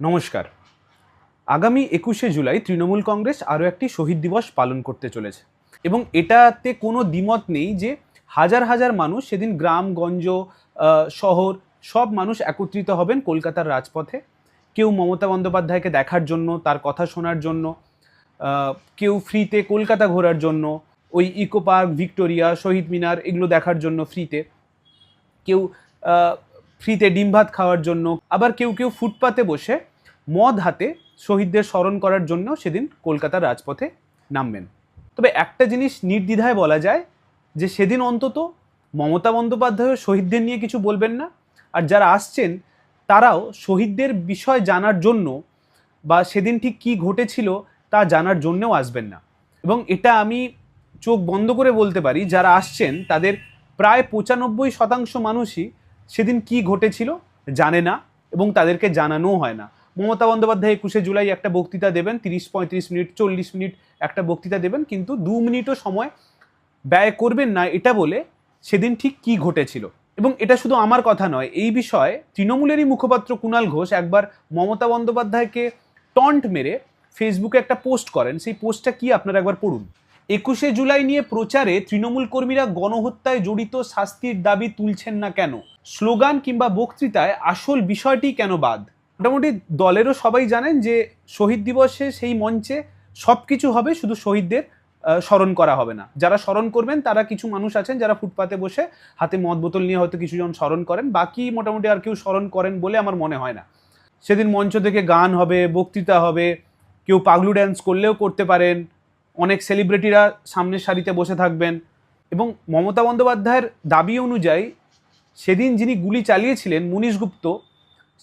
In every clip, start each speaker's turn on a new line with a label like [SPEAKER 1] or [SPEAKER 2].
[SPEAKER 1] নমস্কার। আগামী একুশে জুলাই তৃণমূল কংগ্রেস আরও একটি শহীদ দিবস পালন করতে চলেছে এবং এটাতে কোনো দ্বিমত নেই যে হাজার হাজার মানুষ সেদিন গ্রামগঞ্জ আহ, শহর সব মানুষ একত্রিত হবেন কলকাতার রাজপথে। কেউ মমতা বন্দ্যোপাধ্যায়কে দেখার জন্য তার কথা শোনার জন্য কেউ ফ্রিতে কলকাতা ঘোরার জন্য ওই eco park Victoria Shaheed Minar এগুলো দেখার জন্য ফ্রিতে। কেউ ফ্রিতে ডিম ভাত খাওয়ার জন্য আবার কেউ কেউ ফুটপাতে বসে মদ হাতে শহীদদের স্মরণ করার জন্য সেদিন কলকাতার রাজপথে নামবেন। তবে একটা জিনিস নির্দ্বিধায় বলা যায় যে সেদিন অন্তত মমতা বন্দ্যোপাধ্যায় শহীদদের নিয়ে কিছু বলবেন না। আর যারা আসছেন, তারাও শহীদদের বিষয় জানার জন্য বা সেদিন ঠিক কী ঘটেছিল তা জানার জন্যও আসবেন না। এবং এটা আমি চোখ বন্ধ করে বলতে পারি, যারা আসছেন, তাদের প্রায় পঁচানব্বই শতাংশ মানুষই সেদিন কি ঘটেছিল জানে না এবং তাদেরকে জানানোও হয় না। মমতা বন্দ্যোপাধ্যায় একুশে জুলাই একটা বক্তৃতা দেবেন, তিরিশ, পঁয়ত্রিশ মিনিট, চল্লিশ মিনিট একটা বক্তৃতা দেবেন, কিন্তু দু মিনিটও সময় ব্যয় করবেন না এটা বলে সেদিন ঠিক কি ঘটেছিল। এবং এটা শুধু আমার কথা নয়, এই বিষয়ে তৃণমূলেরই মুখপাত্র কুণাল ঘোষ একবার মমতা বন্দ্যোপাধ্যায়কে টন্ট মেরে ফেসবুকে একটা পোস্ট করেন, সেই পোস্টটা কি আপনারা একবার পড়ুন। একুশে জুলাই নিয়ে প্রচারে তৃণমূল কর্মীরা গণহত্যায় জড়িত শাস্তির দাবি তুলছেন না কেন? স্লোগান কিংবা বক্তৃতায় আসল বিষয়টি কেন বাদ? মোটামুটি দলেরও সবাই জানেন যে শহীদ দিবসে সেই মঞ্চে সব কিছু হবে, শুধু শহীদদের স্মরণ করা হবে না। যারা স্মরণ করবেন, তারা কিছু মানুষ আছেন যারা ফুটপাতে বসে হাতে মদ বোতল নিয়ে হয়তো কিছুজন স্মরণ করেন, বাকি মোটামুটি আর কেউ স্মরণ করেন বলে আমার মনে হয় না। সেদিন মঞ্চ থেকে গান হবে, বক্তৃতা হবে, কেউ পাগলু ড্যান্স করলেও করতে পারেন, অনেক সেলিব্রিটিরা সামনের সারিতে বসে থাকবেন এবং মমতা বন্দ্যোপাধ্যায়ের দাবি অনুযায়ী সেদিন যিনি গুলি চালিয়েছিলেন, মুনিশ গুপ্ত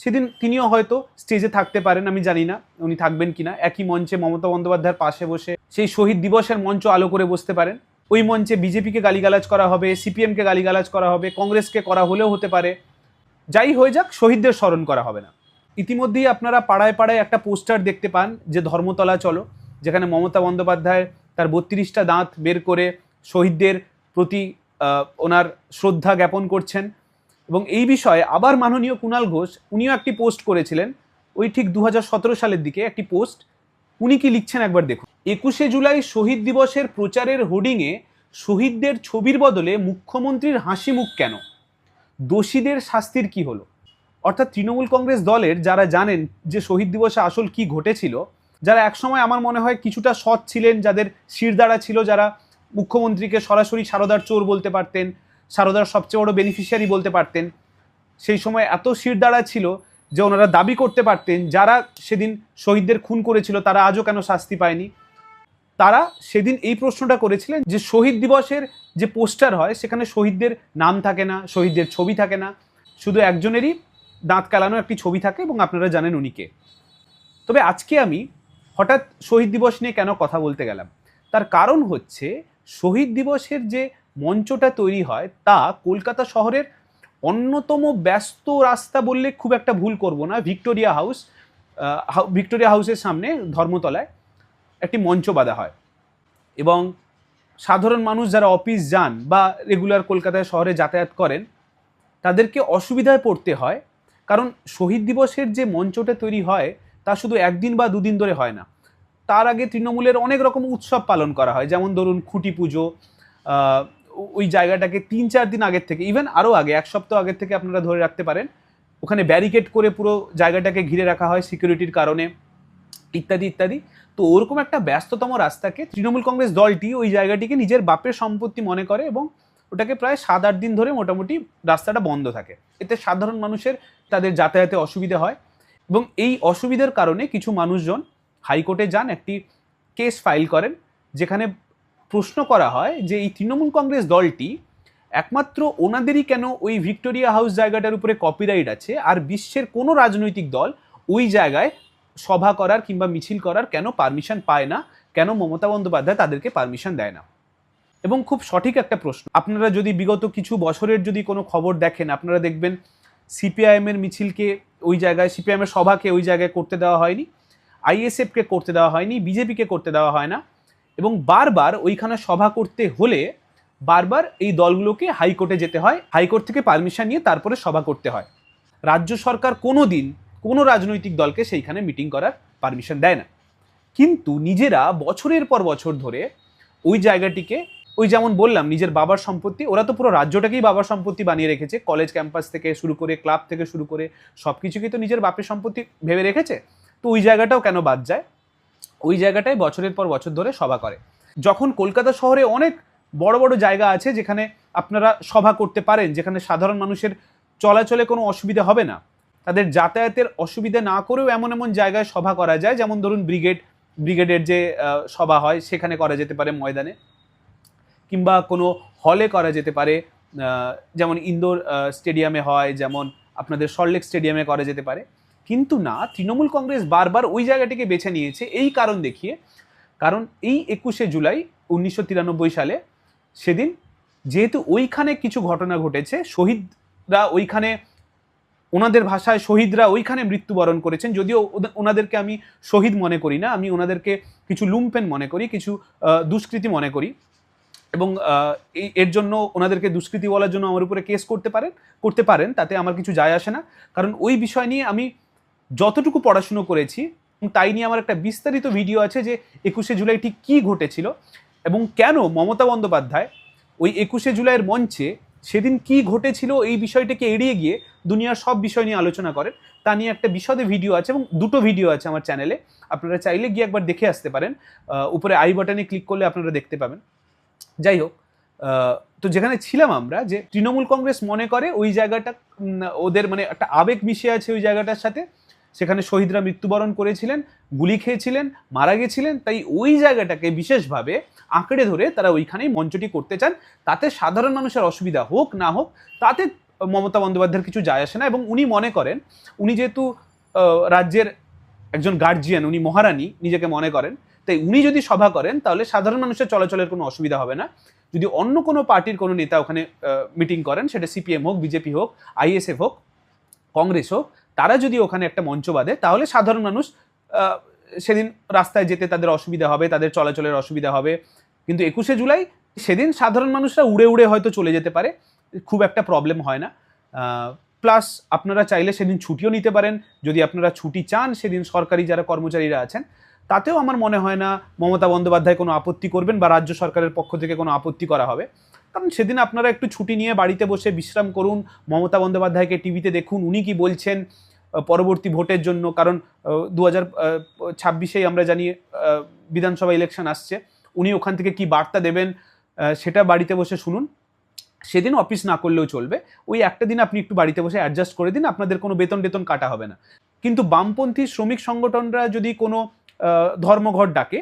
[SPEAKER 1] সেদিন তিনিও হয়তো স্টেজে থাকতে পারেন, আমি জানি না উনি থাকবেন কিনা। একই মঞ্চে মমতা বন্দ্যোপাধ্যায়ের পাশে বসে সেই শহীদ দিবসের মঞ্চ আলো করে বসতে পারেন। ওই মঞ্চে বিজেপিকে গালিগালাজ করা হবে, সিপিএমকে গালিগালাজ করা হবে, কংগ্রেসকে করা হলেও হতে পারে। যাই হয়ে যাক, শহীদদের স্মরণ করা হবে না। ইতিমধ্যেই আপনারা পাড়ায় পাড়ায় একটা পোস্টার দেখতে পান যে ধর্মতলা চলো, যেখানে মমতা বন্দ্যোপাধ্যায় তার বত্রিশটা দাঁত বের করে শহীদদের প্রতি ওনার শ্রদ্ধা জ্ঞাপন করছেন। এবং এই বিষয়ে আবার মাননীয় কুণাল ঘোষ উনিও একটি পোস্ট করেছিলেন। ওই ঠিক দু হাজার সতেরো সালের দিকে একটি পোস্ট। উনি কি লিখছেন একবার দেখুন। একুশে জুলাই শহীদ দিবসের প্রচারের হোর্ডিংয়ে শহীদদের ছবির বদলে মুখ্যমন্ত্রীর হাসি মুখ কেন? দোষীদের শাস্তির কি হলো? অর্থাৎ তৃণমূল কংগ্রেস দলের যারা জানেন যে শহীদ দিবসে আসল কি ঘটেছিল, যারা একসময় আমার মনে হয় কিছুটা সৎ ছিলেন, যাদের শিরদাঁড়া ছিল, যারা মুখ্যমন্ত্রীকে সরাসরি সারদার চোর বলতে পারতেন সারদার সবচেয়ে বড় বেনিফিশিয়ারি বলতে পারতেন। সেই সময় এত শিরদাঁড়া ছিল যে ওনারা দাবি করতে পারতেন, যারা সেদিন শহীদদের খুন করেছিল তারা আজও কেন শাস্তি পায়নি। তারা সেদিন এই প্রশ্নটা করেছিলেন যে শহীদ দিবসের যে পোস্টার হয়, সেখানে শহীদদের নাম থাকে না, শহীদদের ছবি থাকে না। শুধু একজনেরই দাঁত কালানো একটি ছবি থাকে এবং আপনারা জানেন উনিকে তবে আজকে আমি হঠাৎ শহীদ দিবস নিয়ে কেন কথা বলতে গেলাম? তার কারণ হচ্ছে শহীদ দিবসের যে মঞ্চটা তৈরি হয়, তা কলকাতা শহরের অন্যতম ব্যস্ত রাস্তা বললে খুব একটা ভুল করব না। ভিক্টোরিয়া হাউস ভিক্টোরিয়া হাউসের সামনে ধর্মতলায় একটি মঞ্চ বাঁধা হয়। এবং সাধারণ মানুষ যারা অফিস যান বা রেগুলার কলকাতায় শহরে যাতায়াত করেন, তাদেরকে অসুবিধায় পড়তে হয়। কারণ শহীদ দিবসের যে মঞ্চটা তৈরি হয়, তা শুধু একদিন বা দুদিন ধরে হয় না। তার আগে তৃণমূলের অনেক রকম উৎসব পালন করা হয়। যেমন ধরুন খুঁটি পুজো ওই জায়গাটাকে তিন, চার দিন আগের থেকে ইভেন আরও আগে, এক সপ্তাহ আগের থেকে আপনারা ধরে রাখতে পারেন, ওখানে ব্যারিকেড করে পুরো জায়গাটাকে ঘিরে রাখা হয় সিকিউরিটির কারণে, ইত্যাদি ইত্যাদি। তো ওরকম একটা ব্যস্ততম রাস্তাকে তৃণমূল কংগ্রেস দলটি ওই জায়গাটিকে নিজের বাপের সম্পত্তি মনে করে এবং ওটাকে প্রায় সাত, আট দিন ধরে মোটামুটি রাস্তাটা বন্ধ থাকে। এতে সাধারণ মানুষের তাদের যাতায়াতে অসুবিধা হয় এবং এই অসুবিধার কারণে কিছু মানুষজন হাইকোর্টে যান, একটি কেস ফাইল করেন, যেখানে প্রশ্ন করা হয় যে এই তৃণমূল কংগ্রেস দলটি একমাত্র ওনাদেরই কেন ওই ভিক্টোরিয়া হাউস জায়গাটার উপরে কপিরাইট আছে? আর বিশ্বের কোনো রাজনৈতিক দল ওই জায়গায় সভা করার কিংবা মিছিল করার কেন পারমিশন পায় না? কেন মমতা বন্দ্যোপাধ্যায় তাদেরকে পারমিশন দেয় না? এবং খুব সঠিক একটা প্রশ্ন। আপনারা যদি বিগত কিছু বছরের যদি কোনো খবর দেখেন, আপনারা দেখবেন সিপিআইএমের মিছিলকে ওই জায়গায় সিপিআইএম এর সভাকে ওই জায়গায় করতে দেওয়া হয়নি। আইএসএফকে করতে দেওয়া হয়নি, বিজেপিকে করতে দেওয়া হয় না। এবং বারবার ওইখানে সভা করতে হলে বারবার এই দলগুলোকে হাইকোর্টে যেতে হয়, হাইকোর্ট থেকে পারমিশন নিয়ে তারপরে সভা করতে হয়। রাজ্য সরকার কোনো দিন কোনো রাজনৈতিক দলকে সেইখানে মিটিং করার পারমিশন দেয় না। কিন্তু নিজেরা বছরের পর বছর ধরে ওই জায়গাটিকে, ওই যেমন বললাম, নিজের বাবার সম্পত্তি, ওরা তো পুরো রাজ্যটাকেই বাবার সম্পত্তি বানিয়ে রেখেছে, কলেজ ক্যাম্পাস থেকে শুরু করে, ক্লাব থেকে শুরু করে সব কিছুকেই তো নিজের বাপের সম্পত্তি ভেবে রেখেছে। তো ওই জায়গাটাও কেন বাদ যায়? ওই জায়গাটায় বছরের পর বছর ধরে সভা করে। যখন কলকাতা শহরে অনেক বড় বড় জায়গা আছে যেখানে আপনারা সভা করতে পারেন, যেখানে সাধারণ মানুষের চলাচলে কোনো অসুবিধা হবে না, তাদের যাতায়াতের অসুবিধা না করেও এমন এমন জায়গায় সভা করা যায়। যেমন ধরুন ব্রিগেড, ব্রিগেডের যে সভা হয়, সেখানে করা যেতে পারে ময়দানে। কিংবা কোনো হলে করা যেতে পারে যেমন ইন্দোর স্টেডিয়ামে হয়, যেমন আপনাদের সল্টলেক স্টেডিয়ামে করা যেতে পারে। কিন্তু না, তৃণমূল কংগ্রেস বারবার ওই জায়গাটিকে বেছে নিয়েছে এই কারণ দেখিয়ে। কারণ এই একুশে জুলাই উনিশশো তিরানব্বই সালে সেদিন যেহেতু ওইখানে কিছু ঘটনা ঘটেছে, শহীদরা ওইখানে, ওনাদের ভাষায় শহীদরা ওইখানে মৃত্যুবরণ করেছেন, যদিও ওনাদেরকে আমি শহীদ মনে করি না, আমি ওনাদেরকে কিছু লুম্পেন মনে করি, কিছু দুষ্কৃতি মনে করি এবং এর জন্য ওনাদেরকে দুষ্কৃতি বলার জন্য আমার উপরে কেস করতে পারেন করতে পারেন, তাতে আমার কিছু যায় আসে না। কারণ ওই বিষয় নিয়ে আমি যতটুকু পড়াশুনো করেছি তাই নিয়ে আমার একটা বিস্তারিত ভিডিও আছে যে একুশে জুলাই ঠিক কী ঘটেছিল এবং কেন মমতা বন্দ্যোপাধ্যায় ওই একুশে জুলাইয়ের মঞ্চে সেদিন কি ঘটেছিল, এই বিষয়টাকে এড়িয়ে গিয়ে দুনিয়ার সব বিষয় নিয়ে আলোচনা করেন। তা নিয়ে একটা বিশদে ভিডিও আছে এবং দুটো ভিডিও আছে আমার চ্যানেলে আপনারা চাইলে গিয়ে একবার দেখে আসতে পারেন। উপরে আই বাটনে ক্লিক করলে আপনারা দেখতে পাবেন। যাই হোক তো যেখানে ছিলাম আমরা যে তৃণমূল কংগ্রেস মনে করে ওই জায়গাটা ওদের মানে একটা আবেগ মিশে আছে ওই জায়গাটার সাথে। সেখানে শহীদরা মৃত্যুবরণ করেছিলেন, গুলি খেয়েছিলেন, মারা গেছিলেন, তাই ওই জায়গাটাকে বিশেষভাবে আঁকড়ে ধরে তারা ওইখানেই মঞ্চটি করতে চান। তাতে সাধারণ মানুষের অসুবিধা হোক না হোক, তাতে মমতা বন্দ্যোপাধ্যায়ের কিছু যায় আসে না এবং উনি মনে করেন, উনি যেহেতু রাজ্যের একজন গার্জিয়ান উনি মহারানী, নিজেকে মনে করেন, তাই উনি যদি সভা করেন, তাহলে সাধারণ মানুষের চলাচলের কোনো অসুবিধা হবে না। যদি অন্য কোনো পার্টির কোনো নেতা ওখানে মিটিং করেন, সেটা সিপিএম হোক বিজেপি হোক আইএসএফ হোক কংগ্রেস হোক তারা যদি ওখানে একটা মঞ্চ বাঁধে, তাহলে সাধারণ মানুষ সেদিন রাস্তায় যেতে তাদের অসুবিধা হবে, তাদের চলাচলের অসুবিধা হবে। কিন্তু একুশে জুলাই, সেদিন সাধারণ মানুষরা উড়ে উড়ে হয়তো চলে যেতে পারে। খুব একটা প্রবলেম হয় না। প্লাস আপনারা চাইলে সেদিন ছুটিও নিতে পারেন। যদি আপনারা ছুটি চান, সেদিন সরকারি যারা কর্মচারীরা আছেন, তাতেও আমার মনে হয় না মমতা বন্দ্যোপাধ্যায় কোনো আপত্তি করবেন বা রাজ্য সরকারের পক্ষ থেকে কোনো আপত্তি করা হবে। কারণ সেদিন আপনারা একটু ছুটি নিয়ে বাড়িতে বসে বিশ্রাম করুন। মমতা বন্দ্যোপাধ্যায়কে টিভিতে দেখুন, উনি কি বলছেন? পরবর্তী ভোটের জন্য, কারণ দু হাজার ছাব্বিশেই আমরা জানি বিধানসভা ইলেকশন আসছে। উনি ওখান থেকে কি বার্তা দেবেন সেটা বাড়িতে বসে শুনুন। সেদিন অফিস না করলেও চলবে। ওই একটা দিন আপনি একটু বাড়িতে বসে অ্যাডজাস্ট করে দিন, আপনাদের কোনো বেতন টেতন কাটা হবে না। কিন্তু বামপন্থী শ্রমিক সংগঠনরা যদি কোনো ধর্মঘট ডাকে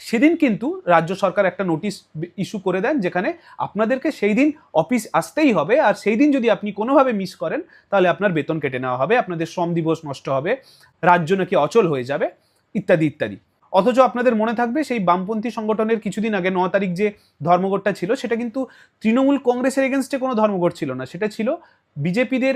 [SPEAKER 1] সেদিন কিন্তু রাজ্য সরকার একটা নোটিশ ইস্যু করে দেন যেখানে আপনাদেরকে সেই দিন অফিস আসতেই হবে আর সেই দিন যদি আপনি কোনোভাবে মিস করেন, তাহলে আপনার বেতন কেটে নেওয়া হবে, আপনাদের শ্রম দিবস নষ্ট হবে, রাজ্য নাকি অচল হয়ে যাবে, ইত্যাদি ইত্যাদি। অথচ আপনাদের মনে থাকবে সেই বামপন্থী সংগঠনের কিছুদিন আগে ন তারিখ যে ধর্মঘটটা ছিল, সেটা কিন্তু তৃণমূল কংগ্রেসের এগেনস্টে কোনো ধর্মঘট ছিল না। সেটা ছিল বিজেপিদের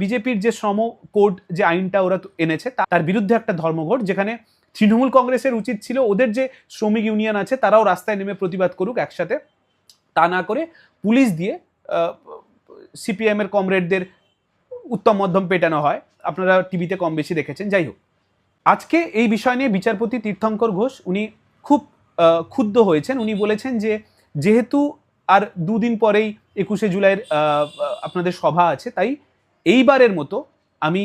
[SPEAKER 1] বিজেপির যে শ্রম কোড যে আইনটা ওরা এনেছে, তার বিরুদ্ধে একটা ধর্মঘট যেখানে তৃণমূল কংগ্রেসের উচিত ছিল, ওদের যে শ্রমিক ইউনিয়ন আছে, তারাও রাস্তায় নেমে প্রতিবাদ করুক একসাথে। তা না করে পুলিশ দিয়ে সিপিএম এর কমরেডদের উত্তম মধ্যম পেটানো হয়। আপনারা টিভিতে কম বেশি দেখেছেন। যাই হোক, আজকে এই বিষয় নিয়ে বিচারপতি তীর্থঙ্কর ঘোষ উনি খুব ক্ষুব্ধ হয়েছেন। উনি বলেছেন যে, যেহেতু আর দুদিন পরেই একুশে জুলাইয়ের আপনাদের সভা আছে, তাই এইবারের মতো আমি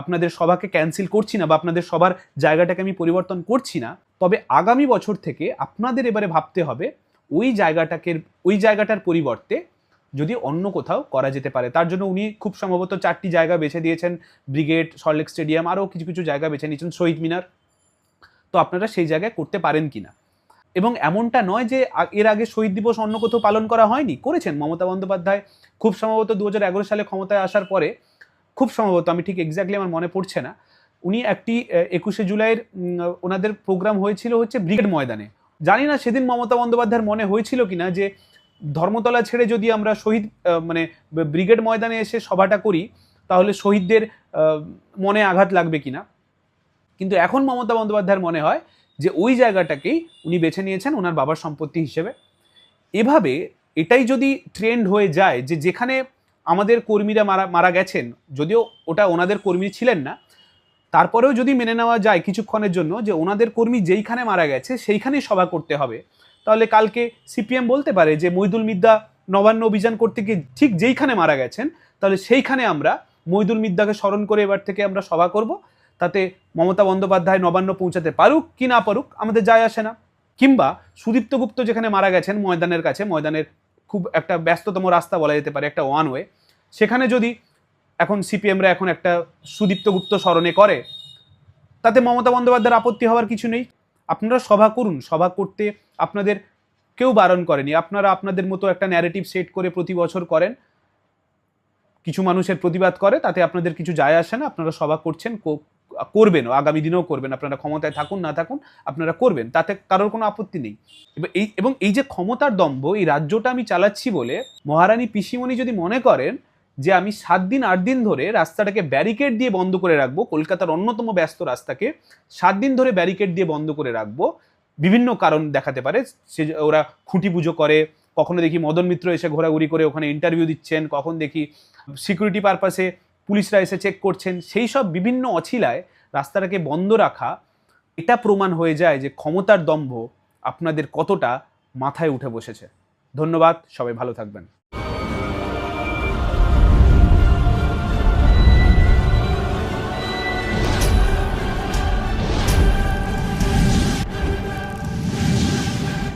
[SPEAKER 1] আপনাদের সভাকে ক্যান্সেল করছি না বা আপনাদের সবার জায়গাটাকে আমি পরিবর্তন করছি না, তবে আগামী বছর থেকে আপনাদের এবারে ভাবতে হবে ওই জায়গাটাকে, ওই জায়গাটার পরিবর্তে যদি অন্য কোথাও করা যেতে পারে। তার জন্য উনি খুব সম্ভবত চারটি জায়গা বেছে দিয়েছেন, ব্রিগেড সল্টলেক স্টেডিয়াম, আরও কিছু কিছু জায়গা বেছে নিয়েছেন, শহীদ মিনার। তো আপনারা সেই জায়গায় করতে পারেন কিনা? এবং এমনটা নয় যে এর আগে শহীদ দিবস অন্য কোথাও পালন করা হয়নি, করেছেন মমতা বন্দ্যোপাধ্যায়। খুব সম্ভবত দু হাজার এগারো সালে ক্ষমতায় আসার পরে খুব সম্ভবত, আমি ঠিক এক্স্যাক্টলি আমার মনে পড়ছে না। উনি একটি একুশে জুলাইয়ের ওনাদের প্রোগ্রাম হয়েছিল হচ্ছে ব্রিগেড ময়দানে। জানি না সেদিন মমতা বন্দ্যোপাধ্যায়ের মনে হয়েছিল কিনা যে, ধর্মতলা ছেড়ে যদি আমরা শহীদ মানে ব্রিগেড ময়দানে এসে সভাটা করি, তাহলে শহীদদের মনে আঘাত লাগবে কিনা? কিন্তু এখন মমতা বন্দ্যোপাধ্যায়ের মনে হয় যে, ওই জায়গাটাকেই উনি বেছে নিয়েছেন ওনার বাবার সম্পত্তি হিসেবে। এভাবে এটাই যদি ট্রেন্ড হয়ে যায় যে, যেখানে আমাদের কর্মীরা মারা মারা গেছেন, যদিও ওটা ওনাদের কর্মী ছিলেন না, তারপরেও যদি মেনে নেওয়া যায় কিছুক্ষণের জন্য যে ওনাদের কর্মী যেইখানে মারা গেছে সেইখানেই সভা করতে হবে, তাহলে কালকে সিপিএম বলতে পারে যে মইদুল মিদ্যা নবান্ন অভিযান করতে গিয়ে ঠিক যেইখানে মারা গেছেন, তাহলে সেইখানে আমরা মইদুল মিদ্যাকে স্মরণ করে এবার থেকে আমরা সভা করব, তাতে মমতা বন্দ্যোপাধ্যায় নবান্ন পৌঁছাতে পারুক কি না পারুক আমাদের যায় আসে না, কিংবা সুদীপ্ত গুপ্ত যেখানে মারা গেছেন ময়দানের কাছে, ময়দানের খুব একটা ব্যস্ততম রাস্তা বলা যেতে পারে, একটা ওয়ান ওয়ে সেখানে যদি এখন সিপিএমরা এখন একটা সুদীপ্ত গুপ্ত স্মরণে করে, তাতে মমতা বন্দ্যোপাধ্যায়ের আপত্তি হওয়ার কিছু নেই। আপনারা সভা করুন, সভা করতে আপনাদের কেউ বারণ করেনি। আপনারা আপনাদের মতো একটা ন্যারেটিভ সেট করে প্রতি বছর করেন। কিছু মানুষের প্রতিবাদ করে, তাতে আপনাদের কিছু যায় আসে না। আপনারা সভা করছেন করবেন আগামী দিনেও করবেন, আপনারা ক্ষমতায় থাকুন, না থাকুন, আপনারা করবেন, তাতে কারোর কোনো আপত্তি নেই। এই, এবং এই যে ক্ষমতার দম্ভ, এই রাজ্যটা আমি চালাচ্ছি বলে মহারানী পিসিমণি যদি মনে করেন যে আমি সাত দিন, আট দিন ধরে রাস্তাটাকে ব্যারিকেড দিয়ে বন্ধ করে রাখব, কলকাতার অন্যতম ব্যস্ত রাস্তাকে সাত দিন ধরে ব্যারিকেড দিয়ে বন্ধ করে রাখব, বিভিন্ন কারণ দেখাতে পারে, সে ওরা খুঁটি পুজো করে, কখনো দেখি মদন মিত্র এসে ঘোরাঘুরি করে ওখানে ইন্টারভিউ দিচ্ছেন, কখন দেখি সিকিউরিটি পারপাসে পুলিশরা এসে চেক করছেন, সেই সব বিভিন্ন অছিলায় রাস্তাটাকে বন্ধ রাখা, এটা প্রমাণ হয়ে যায় যে ক্ষমতার দম্ভ আপনাদের কতটা মাথায় উঠে বসেছে। ধন্যবাদ, সবাই ভালো থাকবেন।